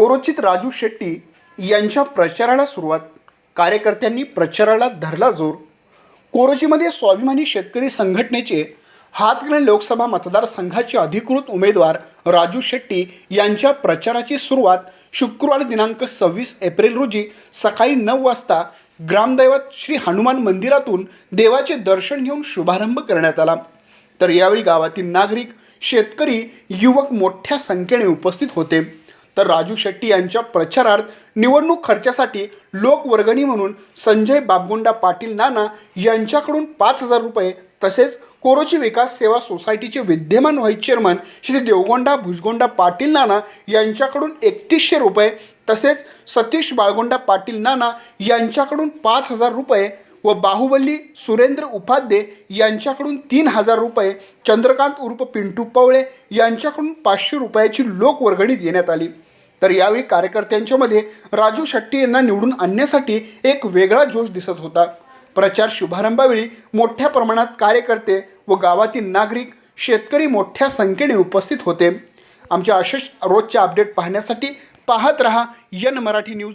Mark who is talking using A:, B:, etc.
A: कोरोचित राजू शेट्टी यांच्या प्रचाराला सुरुवात. कार्यकर्त्यांनी प्रचाराला धरला जोर. कोरोचीमध्ये स्वाभिमानी शेतकरी संघटनेचे हातकणंगले लोकसभा मतदारसंघाचे अधिकृत उमेदवार राजू शेट्टी यांच्या प्रचाराची सुरुवात शुक्रवार दिनांक सव्वीस एप्रिल रोजी सकाळी नऊ वाजता ग्रामदैवत श्री हनुमान मंदिरातून देवाचे दर्शन घेऊन शुभारंभ करण्यात आला. तर यावेळी गावातील नागरिक शेतकरी युवक मोठ्या संख्येने उपस्थित होते. तर राजू शेट्टी यांच्या प्रचारार्थ निवडणूक खर्चासाठी लोकवर्गणी म्हणून संजय बाबगुंडा पाटील नाना यांच्याकडून पाच हजार रुपये तसेच कोरोची विकास सेवा सोसायटीचे विद्यमान व्हाईस चेअरमन श्री देवगोंडा भुजगोंडा पाटील नाना यांच्याकडून एकतीसशे रुपये तसेच सतीश बाळगोंडा पाटील नाना यांच्याकडून पाच हजार रुपये व बाहुबली सुरेंद्र उपाध्ये यांच्याकडून तीन हजार रुपये चंद्रकांत उर्फ पिंटू पवळे यांच्याकडून पाचशे रुपयाची लोकवर्गणी देण्यात आली. तर यावेळी कार्यकर्त्यांच्यामध्ये राजू शेट्टी यांना निवडून आणण्यासाठी एक वेगळा जोश दिसत होता. प्रचार शुभारंभावेळी मोठ्या प्रमाणात कार्यकर्ते व गावातील नागरिक शेतकरी मोठ्या संख्येने उपस्थित होते. आमच्या असेच रोजचे अपडेट पाहण्यासाठी पाहत रहा यन मराठी न्यूज.